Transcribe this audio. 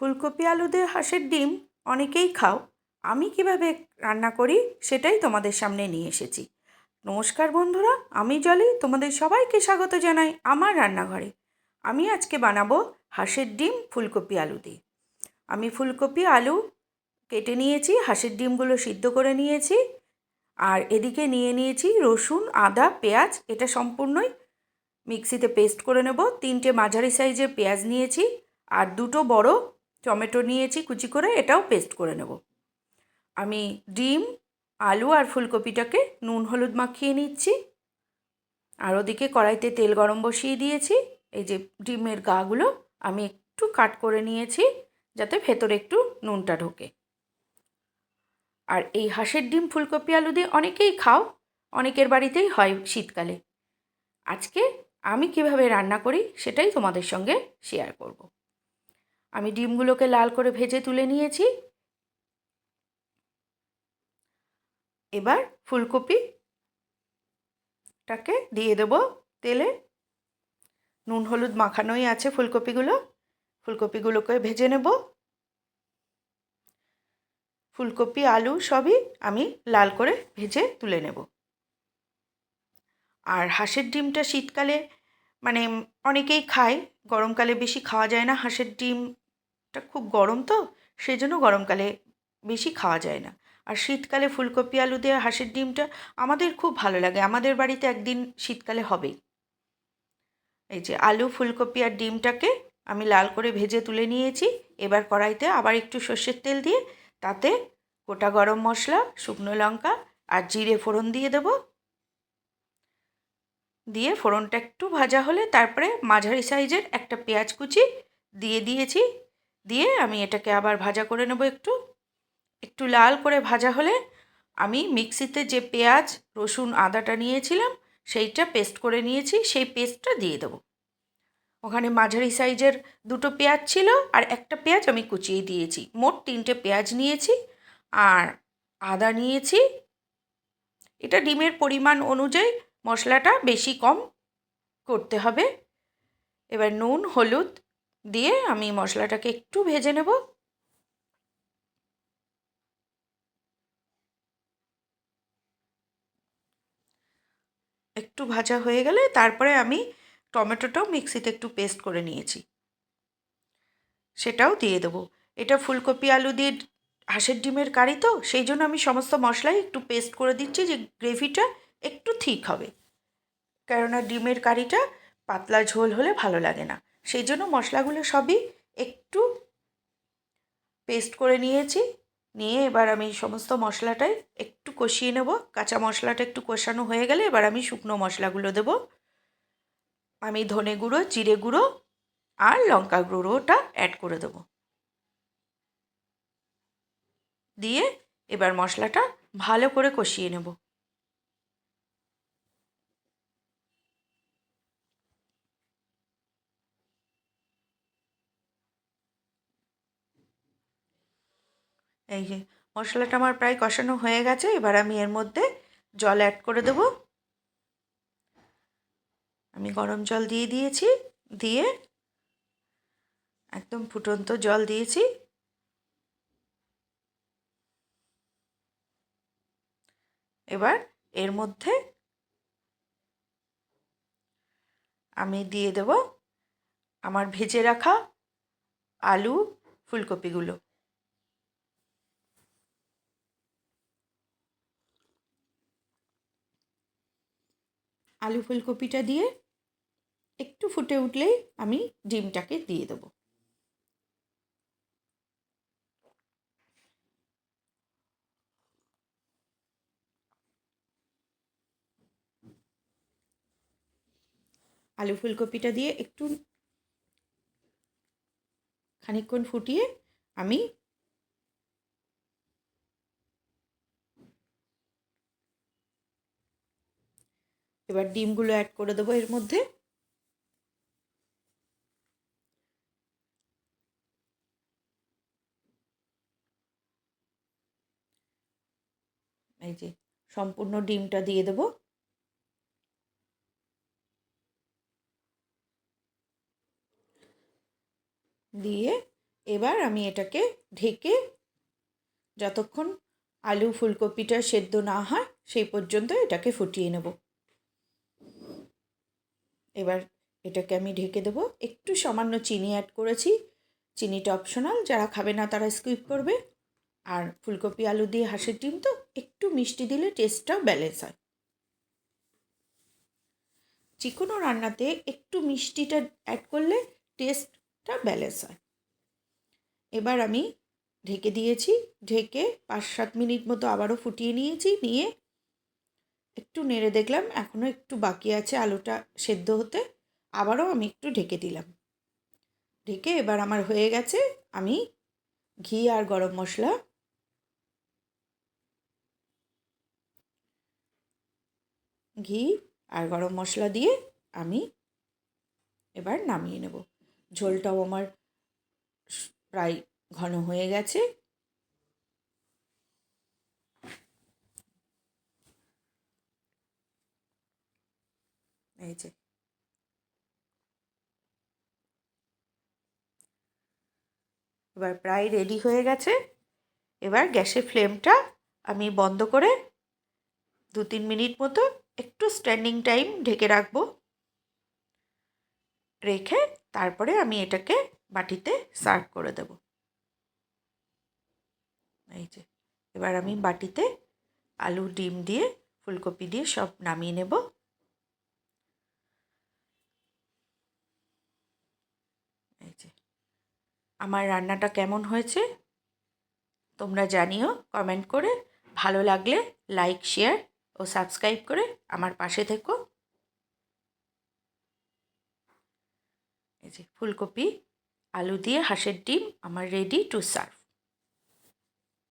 ফুলকপি আলু দিয়ে হাঁসের ডিম অনেকেই খাও। আমি কীভাবে রান্না করি সেটাই তোমাদের সামনে নিয়ে এসেছি। নমস্কার বন্ধুরা, আমি জলি, তোমাদের সবাইকে স্বাগত জানাই আমার রান্নাঘরে। আমি আজকে বানাবো হাঁসের ডিম ফুলকপি আলু দিয়ে। আমি ফুলকপি আলু কেটে নিয়েছি, হাঁসের ডিমগুলো সিদ্ধ করে নিয়েছি। আর এদিকে নিয়ে নিয়েছি রসুন, আদা, পেঁয়াজ, এটা সম্পূর্ণই মিক্সিতে পেস্ট করে নেব। তিনটে মাঝারি সাইজের পেঁয়াজ নিয়েছি আর দুটো বড় টমেটো নিয়েছি কুচি করে, এটাও পেস্ট করে নেব। আমি ডিম, আলু আর ফুলকপিটাকে নুন হলুদ মাখিয়ে নিচ্ছি। আর ওদিকে কড়াইতে তেল গরম বসিয়ে দিয়েছি। এই যে ডিমের গাগুলো আমি একটু কাট করে নিয়েছি, যাতে ভেতরে একটু নুনটা ঢোকে। আর এই হাঁসের ডিম, ফুলকপি, আলু দিয়ে অনেকেই খাও, অনেকের বাড়িতেই হয় শীতকালে। আজকে আমি কীভাবে রান্না করি সেটাই তোমাদের সঙ্গে শেয়ার করব। আমি ডিমগুলোকে লাল করে ভেজে তুলে নিয়েছি। এবার ফুলকপিটাকে দিয়ে দেব তেলে। নুন, হলুদ মাখানোই আছে ফুলকপিগুলো। ফুলকপিগুলোকে ভেজে নেব। ফুলকপি, আলু সবই আমি লাল করে ভেজে তুলে নেব। আর হাঁসের ডিমটা শীতকালে মানে অনেকেই খায়, গরমকালে বেশি খাওয়া যায় না। হাঁসের ডিমটা খুব গরম তো সেই জন্য গরমকালে বেশি খাওয়া যায় না। আর শীতকালে ফুলকপি, আলু দিয়ে হাঁসের ডিমটা আমাদের খুব ভালো লাগে। আমাদের বাড়িতে একদিন শীতকালে হবেই। এই যে আলু, ফুলকপি আর ডিমটাকে আমি লাল করে ভেজে তুলে নিয়েছি। এবার কড়াইতে আবার একটু সর্ষের তেল দিয়ে তাতে গোটা গরম মশলা, শুকনো লঙ্কা আর জিরে ফোড়ন দিয়ে দেব। দিয়ে ফোড়নটা একটু ভাজা হলে তারপরে মাঝারি সাইজের একটা পেঁয়াজ কুচি দিয়ে দিয়েছি। দিয়ে আমি এটাকে আবার ভাজা করে নেব একটু। একটু লাল করে ভাজা হলে আমি মিক্সিতে যে পেঁয়াজ, রসুন, আদাটা নিয়েছিলাম, সেইটা পেস্ট করে নিয়েছি, সেই পেস্টটা দিয়ে দেবো। ওখানে মাঝারি সাইজের দুটো পেঁয়াজ ছিল আর একটা পেঁয়াজ আমি কুচিয়ে দিয়েছি। মোট তিনটে পেঁয়াজ নিয়েছি আর আদা নিয়েছি। এটা ডিমের পরিমাণ অনুযায়ী মশলাটা বেশি কম করতে হবে। এবার নুন, হলুদ দিয়ে আমি মশলাটাকে একটু ভেজে নেব। একটু ভাজা হয়ে গেলে তারপরে আমি টমেটোটাও মিক্সিতে একটু পেস্ট করে নিয়েছি। সেটাও দিয়ে দেবো। এটা ফুলকপি, আলু দিয়ে হাঁসের ডিমের কারি তো, সেই জন্য আমি সমস্ত মশলাই একটু পেস্ট করে দিচ্ছি যে গ্রেভিটা একটু ঠিক হবে। কেননা ডিমের কারিটা পাতলা ঝোল হলে ভালো লাগে না। সেই জন্য মশলাগুলো সবই একটু পেস্ট করে নিয়েছি। নিয়ে এবার আমি সমস্ত মশলাটাই একটু কষিয়ে নেব। কাঁচা মশলাটা একটু কষানো হয়ে গেলে এবার আমি শুকনো মশলাগুলো দেবো। আমি ধনে গুঁড়ো, জিরে গুঁড়ো আর লঙ্কা গুঁড়োটা অ্যাড করে দেবো। দিয়ে এবার মশলাটা ভালো করে কষিয়ে নেব। এই যে, মশলাটা আমার প্রায় কষানো হয়ে গেছে, এবার আমি এর মধ্যে জল অ্যাড করে দেবো। আমি গরম জল দিয়ে দিয়েছি, দিয়ে একদম ফুটন্ত জল দিয়েছি। এবার এর মধ্যে আমি দিয়ে দেব আমার ভেজে রাখা আলু ফুলকপিগুলো। আলু ফুলকপিটা দিয়ে একটু ফুটে উঠলেই আমি ডিমটাকে দিয়ে দেবো। আলু ফুলকপিটা দিয়ে একটু খানিকক্ষণ ফুটিয়ে আমি এবার ডিমগুলো অ্যাড করে দেবো এর মধ্যে। এই যে সম্পূর্ণ ডিমটা দিয়ে দেবো। দিয়ে এবার আমি এটাকে ঢেকে যতক্ষণ আলু ফুলকপিটা সেদ্ধ না হয়, সেই পর্যন্ত এটাকে ফুটিয়ে নেব। এবার এটাকে আমি ঢেকে দেবো। একটু সামান্য চিনি অ্যাড করেছি। চিনিটা অপশনাল যারা খাবে না তারা স্কিপ করবে। আর ফুলকপি, আলু দিয়ে হাঁসের ডিম তো, একটু মিষ্টি দিলে টেস্টটাও ব্যালেন্স হয়। যে কোনো রান্নাতে একটু মিষ্টিটা অ্যাড করলে টেস্টটা ব্যালেন্স হয়। এবার আমি ঢেকে দিয়েছি। ঢেকে পাঁচ সাত মিনিট মতো আবারও ফুটিয়ে নিয়েছি। নিয়ে একটু নেড়ে দেখলাম এখনও একটু বাকি আছে আলুটা সেদ্ধ হতে। আবারও আমি একটু ঢেকে দিলাম। ঢেকে এবার আমার হয়ে গেছে আমি ঘি আর গরম মশলা। ঘি আর গরম মশলা দিয়ে আমি এবার নামিয়ে নেব। ঝোলটাও আমার প্রায় ঘন হয়ে গেছে। এই যে। এবার প্রায় রেডি হয়ে গেছে। এবার গ্যাসের ফ্লেমটা আমি বন্ধ করে দু তিন মিনিট মতো একটু স্ট্যান্ডিং টাইম ঢেকে রাখব। রেখে তারপরে আমি এটাকে বাটিতে সার্ভ করে দেব। এই যে। এবার আমি বাটিতে আলু, ডিম দিয়ে, ফুলকপি দিয়ে সব নামিয়ে নেব এই যে আমার রান্নাটা কেমন হয়েছে? তোমরা জানিও কমেন্ট করে। ভালো লাগলে লাইক শেয়ার ও সাবস্ক্রাইব করে আমার পাশে থেকো। এই যে ফুলকপি, আলু দিয়ে হাঁসের ডিম আমার রেডি টু সার্ভ